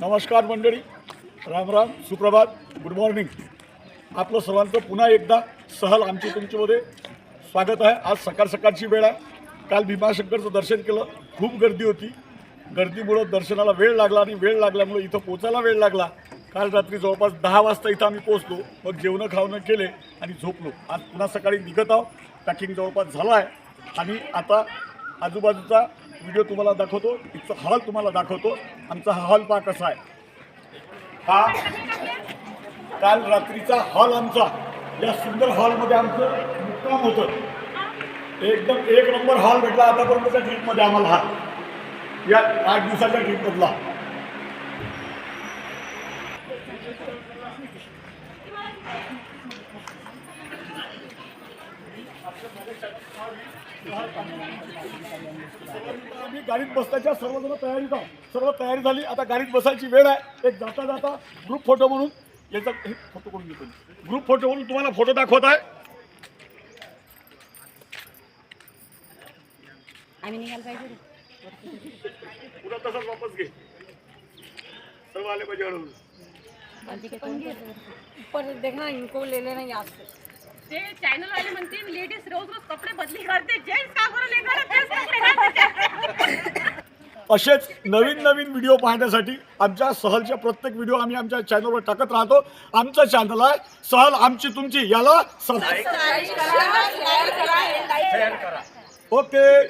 नमस्कार मंडळी. राम राम सुप्रभात गुड मॉर्निंग आपलं सर्वांचं पुन्हा एकदा सहल आमची तुमच्यामध्ये स्वागत आहे. आज सकाळ सकाळची वेळ आहे. काल भीमाशंकरचं दर्शन केलं. खूप गर्दी होती. गर्दीमुळं दर्शनाला वेळ लागला आणि वेळ लागल्यामुळं इथं पोचायला वेळ लागला. काल रात्री जवळपास दहा वाजता इथं आम्ही पोचलो मग जेवणं खावणं केले आणि झोपलो. आज पुन्हा सकाळी निघत आहोत. पॅकिंग जवळपास झालं आहे. आणि आता आजूबाजूचा व्हिडिओ तुम्हाला दाखवतो. इथचा हॉल तुम्हाला दाखवतो. आमचा हा हॉल पहा कसा आहे. हा. काल रात्रीचा हॉल आमचा. या सुंदर हॉलमध्ये आमचं मुक्काम होतं. एकदम एक नंबर हॉल भेटला आतापर्यंतच्या ट्रीपमध्ये आम्हाला. हा या आठ दिवसाच्या ट्रीपमधला आम्ही गाडीत बसण्याच्या सर्वजण तयारीत आहोत सर्व तयारी झाली. आता गाडीत बसायची वेळ आहे. एक जाता जाता ग्रुप फोटो म्हणून याचा हे फोटो करून घेतो ग्रुप फोटो म्हणून तुम्हाला फोटो दाखवत आहे. आम्ही निघायला पाहिजे. पुन्हा तसाच वापस घे. सर्व आले पाहिजे हळूहळू. आमची काही कोण घेत पर देखना इनको ले लेना याद से ते चॅनल वाले म्हणते लेडीज रोज रोज कपडे बदली करते. जेंट्स का करू लेकर? तेच कपडे घालते. असेच नवीन नवीन व्हिडिओ पाहण्यासाठी आमच्या सहलच्या प्रत्येक व्हिडिओ आम्ही आमच्या चॅनलवर टाकत राहतो. आमचं चॅनल आहे सहल आमची तुमची. याला सबस्क्राईब ओके